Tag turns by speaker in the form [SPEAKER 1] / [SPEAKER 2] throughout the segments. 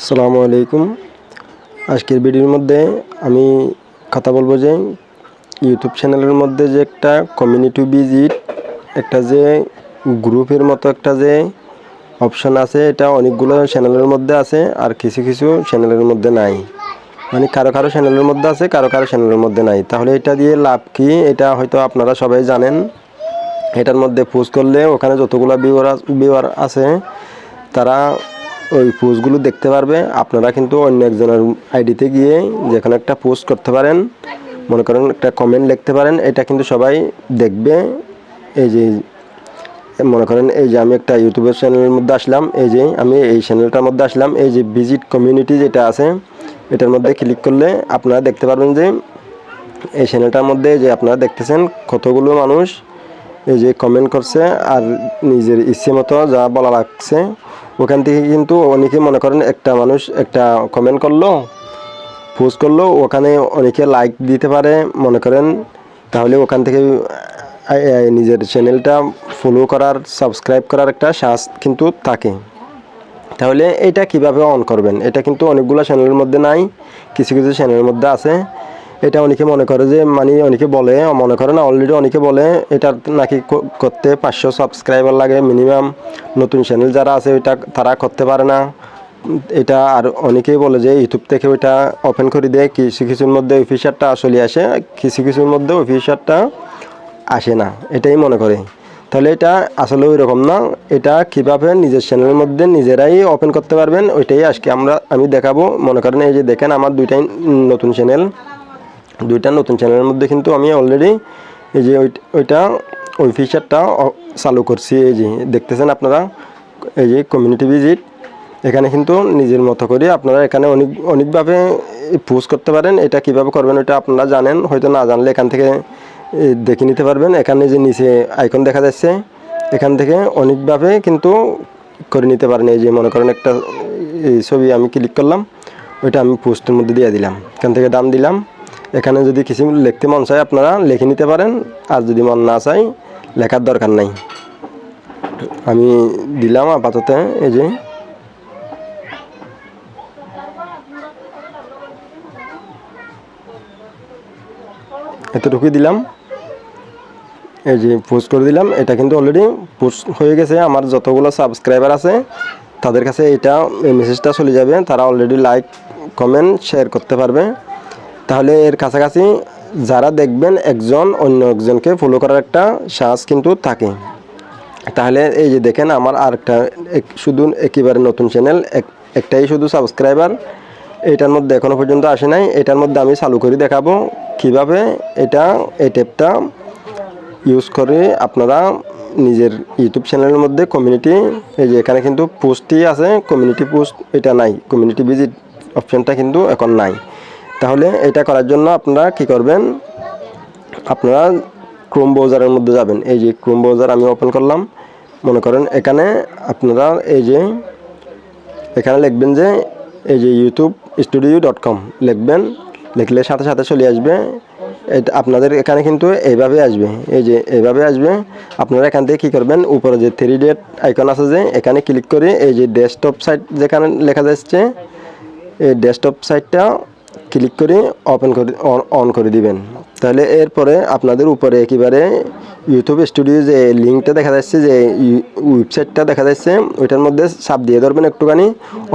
[SPEAKER 1] আসসালামু আলাইকুম। আজকের ভিডিওর মধ্যে আমি কথা বলব যে ইউটিউব চ্যানেলের মধ্যে যে একটা কমিউনিটি ভিজিট একটা যে গ্রুপের মতো একটা যে অপশান আছে, এটা অনেকগুলো চ্যানেলের মধ্যে আছে আর কিছু কিছু চ্যানেলের মধ্যে নাই। মানে কারও কারও চ্যানেলের মধ্যে আছে, কারও কারও চ্যানেলের মধ্যে নাই। তাহলে এটা দিয়ে লাভ কি? এটা হয়তো আপনারা সবাই জানেন। এটার মধ্যে পোস্ট করলে ওখানে যতগুলো ভিউয়ার ভিউয়ার আছে, তারা ওই পোস্টগুলো দেখতে পারবে। আপনারা কিন্তু অন্য একজনের আইডিতে গিয়ে যেখানে একটা পোস্ট করতে পারেন, মনে করেন একটা কমেন্ট লিখতে পারেন, এটা কিন্তু সবাই দেখবে। এই যে, মনে করেন এই যে আমি একটা ইউটিউবের চ্যানেলের মধ্যে আসলাম, এই যে আমি এই চ্যানেলটার মধ্যে আসলাম, এই যে ভিজিট কমিউনিটি যেটা আছে, এটার মধ্যে ক্লিক করলে আপনারা দেখতে পারবেন যে এই চ্যানেলটার মধ্যে যে আপনারা দেখতেছেন কতগুলো মানুষ এই যে কমেন্ট করছে আর নিজের ইচ্ছে মতো যা বলা লাগছে। ওখান থেকে কিন্তু অনেকে মনে করেন একটা মানুষ একটা কমেন্ট করল পোস্ট করল, ওখানে অনেকে লাইক দিতে পারে, মনে করেন। তাহলে ওখান থেকে নিজের চ্যানেলটা ফলো করার সাবস্ক্রাইব করার একটা সাহস কিন্তু থাকে। তাহলে এটা কীভাবে অন করবেন? এটা কিন্তু অনেকগুলো চ্যানেলের মধ্যে নাই, কিছু কিছু চ্যানেলের মধ্যে আছে। এটা অনেকে মনে করে যে মানে অনেকে বলে, মনে করে না অলরেডি অনেকে বলে, এটা নাকি করতে পাঁচশো সাবস্ক্রাইবার লাগে মিনিমাম নতুন চ্যানেল যারা আছে, ওইটা তারা করতে পারে না। এটা আর অনেকেই বলে যে, ইউটিউব থেকে ওইটা ওপেন করে দেয় কিছু কিছুর মধ্যে ওই ফিচারটা আসলে আসে, কিছু কিছুর মধ্যে ওই ফিচারটা আসে না। এটাই মনে করে। তাহলে এটা আসলে ওই রকম না। এটা কীভাবে নিজের চ্যানেলের মধ্যে নিজেরাই ওপেন করতে পারবেন, ওইটাই আজকে আমরা, আমি দেখাবো। মনে করেন এই যে দেখেন, আমার দুইটাই নতুন চ্যানেল দুইটা নতুন চ্যানেলের মধ্যে কিন্তু আমি অলরেডি এই যে ওইটা ওই ফিচারটা চালু করছি। এই যে, দেখতেছেন আপনারা? এই যে কমিউনিটি ভিজিট এখানে কিন্তু নিজের মতো করে আপনারা এখানে অনেক, অনেকভাবে পোস্ট করতে পারেন। এটা কীভাবে করবেন ওটা আপনারা জানেন। হয়তো না জানলে এখান থেকে দেখে নিতে পারবেন। এখানে যে নিচে আইকন দেখা যাচ্ছে, এখান থেকে অনেকভাবে কিন্তু করে নিতে পারেন। এই যে মনে করেন একটা, এই ছবি আমি ক্লিক করলাম, ওইটা আমি পোস্টের মধ্যে দিয়ে দিলাম। এখান থেকে দাম দিলাম। এখানে যদি কিছু লিখতে মন চায় আপনারা লিখে নিতে পারেন, আর যদি মন না চায়, লেখার দরকার নাই। আমি দিলাম আপাতত, এই যে। এতটুকুই দিলাম। এই যে পোস্ট করে দিলাম, এটা কিন্তু অলরেডি পোস্ট হয়ে গেছে। আমার যতগুলো সাবস্ক্রাইবার আছে, তাদের কাছে এটা এই মেসেজটা চলে যাবে। তারা অলরেডি লাইক কমেন্ট শেয়ার করতে পারবে। তাহলে এর কাছাকাছি যারা দেখবেন একজন অন্য একজনকে ফলো করার একটা সাহস কিন্তু থাকে। তাহলে এই যে দেখেন আমার আরেকটা শুধু একেবারে নতুন চ্যানেল একটাই শুধু সাবস্ক্রাইবার এটার মধ্যে এখনও পর্যন্ত আসে নাই। এটার মধ্যে আমি চালু করে দেখাবো কীভাবে এটা, এই ট্যাবটা ইউজ করে আপনারা নিজের ইউটিউব চ্যানেলের মধ্যে কমিউনিটি এই যে এখানে কিন্তু পোস্টই আছে। কমিউনিটি পোস্ট এটা নাই। কমিউনিটি ভিজিট অপশনটা কিন্তু এখন নাই। তাহলে এটা করার জন্য আপনারা কি করবেন? আপনারা ক্রোম ব্রাউজারের মধ্যে যাবেন। এই যে ক্রোম ব্রাউজার আমি ওপেন করলাম। মনে করেন এখানে আপনারা এই যে এখানে লিখবেন যে এই যে ইউটিউব স্টুডিও ডট কম লিখবেন। লিখলে সাথে সাথে চলে আসবে। এটা আপনাদের এখানে কিন্তু এইভাবে আসবে। এই যে এইভাবে আসবে। আপনারা এখান থেকে কী করবেন? উপরে যে থ্রি ডেট আইকন আছে যে, এখানে ক্লিক করে এই যে ডেস্কটপ সাইট যেখানে লেখা যাচ্ছে, এই ডেস্কটপ সাইটটা ক্লিক করে ওপেন করে অন করে দিবেন। তাহলে এরপরে আপনাদের উপরে একেবারে ইউটিউব স্টুডিও যে লিঙ্কটা দেখা যাচ্ছে, যে ওয়েবসাইটটা দেখা যাচ্ছে, ওইটার মধ্যে চাপ দিয়ে ধরবেন একটুখানি।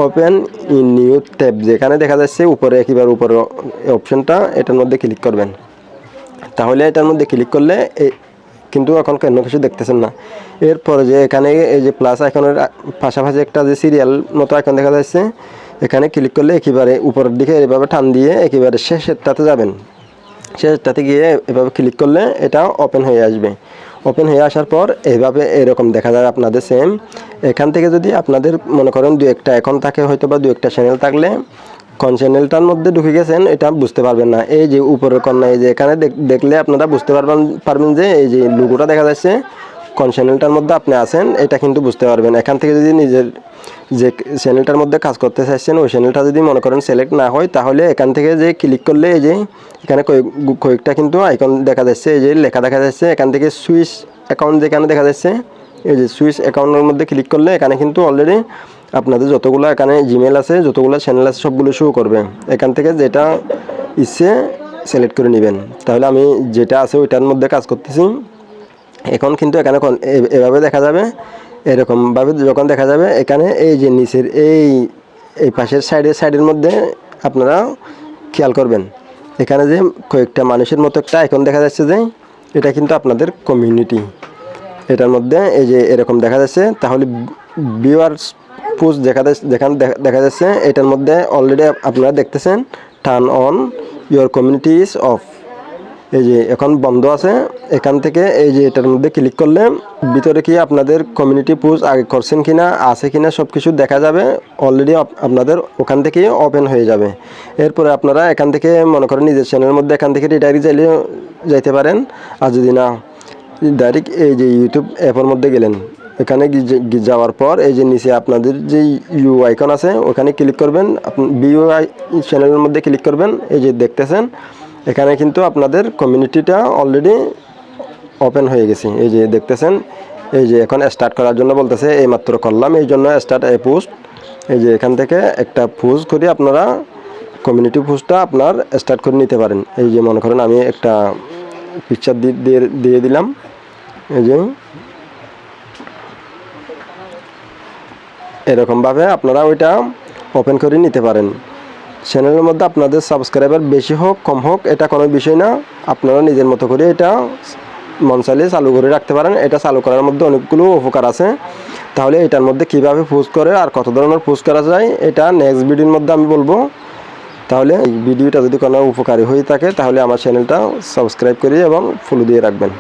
[SPEAKER 1] ওপেন ইন নিউ ট্যাব যেখানে দেখা যাচ্ছে উপরে একেবারে উপরে অপশনটা এটার মধ্যে ক্লিক করবেন। তাহলে এটার মধ্যে ক্লিক করলে কিন্তু এখন কেন কিছু দেখতেছেন না। এরপরে যে এখানে এই যে প্লাস আইকনের পাশাপাশি একটা যে সিরিয়াল মতো আইকন দেখা যাচ্ছে এখানে ক্লিক করলে একেবারে উপরের দিকে এভাবে টান দিয়ে একেবারে শেষেরটাতে যাবেন। শেষটাতে গিয়ে এভাবে ক্লিক করলে এটা ওপেন হয়ে আসবে। ওপেন হয়ে আসার পর এইভাবে এরকম দেখা যায় আপনাদের সেম এখান থেকে যদি আপনাদের মনে করেন দু একটা এখন থাকে হয়তো বা দু একটা চ্যানেল থাকলে, কোন চ্যানেলটার মধ্যে ঢুকে গেছেন এটা বুঝতে পারবেন না। এই যে উপরের কন্যা এই যে এখানে দেখ- দেখলে আপনারা বুঝতে পারবেন পারবেন যে এই যে লুগোটা দেখা যাচ্ছে কোন চ্যানেলটার মধ্যে আপনি আছেন, এটা কিন্তু বুঝতে পারবেন। এখান থেকে যদি নিজের যে চ্যানেলটার মধ্যে কাজ করতে চাইছেন, ওই চ্যানেলটা যদি মনে করেন সিলেক্ট না হয়, তাহলে এখান থেকে যে ক্লিক করলে এই যে এখানে কয়েক কয়েকটা কিন্তু আইকন দেখা যাচ্ছে, এই যে লেখা দেখা যাচ্ছে, এখান থেকে সুইচ অ্যাকাউন্ট যেখানে দেখা যাচ্ছে, এই যে সুইচ অ্যাকাউন্টের মধ্যে ক্লিক করলে এখানে কিন্তু অলরেডি আপনাদের যতগুলো এখানে জিমেল আছে, যতগুলো চ্যানেল আছে, সবগুলো শো করবে। এখান থেকে যেটা ইচ্ছে সিলেক্ট করে নেবেন। তাহলে আমি যেটা আছে, ওইটার মধ্যে কাজ করতেছি। এখন কিন্তু এখানে এভাবে দেখা যাবে এরকমভাবে যখন দেখা যাবে, এখানে এই যে নিচের এই এই পাশের সাইডে সাইডের মধ্যে আপনারা খেয়াল করবেন। এখানে যে কয়েকটা মানুষের মতো একটা আইকন দেখা যাচ্ছে যে, এটা কিন্তু আপনাদের কমিউনিটি এটার মধ্যে এই যে এরকম দেখা যাচ্ছে, তাহলে ভিউয়ার্স পোস্ট দেখা যাচ্ছে, দেখা- দেখা যাচ্ছে, এটার মধ্যে অলরেডি আপনারা দেখতেছেন turn on your community is off এই যে এখন বন্ধ আছে, এখান থেকে এই যে এটার মধ্যে ক্লিক করলে ভিতরে কি আপনাদের কমিউনিটি পোস্ট আগে করছেন কিনা, আছে কিনা সব কিছু দেখা যাবে অলরেডি আপনাদের ওখান থেকেই ওপেন হয়ে যাবে। এরপরে আপনারা এখান থেকে মনে করেন নিজের চ্যানেলের মধ্যে এখান থেকে রিটায়ারি চাইলে যাইতে পারেন। আর যদি না ডাইরেক্ট এই যে ইউটিউব অ্যাপের মধ্যে গেলেন, এখানে যাওয়ার পর এই যে নিচে আপনাদের যে ইউ আইকন আছে, ওখানে ক্লিক করবেন, আপনি বিউআই চ্যানেলের মধ্যে ক্লিক করবেন, এই যে দেখতেছেন এখানে কিন্তু আপনাদের কমিউনিটিটা অলরেডি ওপেন হয়ে গেছে। এই যে দেখতেছেন, এই যে এখন স্টার্ট করার জন্য বলতেছে এই মাত্র করলাম, এই জন্য স্টার্ট এ পোস্ট এই যে এখান থেকে একটা পোস্ট করে আপনারা কমিউনিটি পোস্টটা আপনার স্টার্ট করে নিতে পারেন। এই যে মনে করেন আমি একটা পিকচার দিয়ে দিয়ে দিলাম। এই যে এরকমভাবে আপনারা ওইটা ওপেন করে নিতে পারেন। চ্যানেলের মধ্যে আপনাদের সাবস্ক্রাইবার বেশি হোক, কম হোক, এটা কোনো বিষয় না। আপনারা নিজের মতো করে এটা মন চালিয়ে চালু করে রাখতে পারেন। এটা চালু করার মধ্যে অনেকগুলো উপকার আছে। তাহলে এটার মধ্যে কীভাবে পোস্ট করে আর কত ধরনের পোস্ট করা যায়, এটা নেক্সট ভিডিওর মধ্যে আমি বলব। তাহলে এই ভিডিওটা যদি কোনো উপকারী হয়ে থাকে, তাহলে আমার চ্যানেলটা সাবস্ক্রাইব করে এবং ফলো দিয়ে রাখবেন।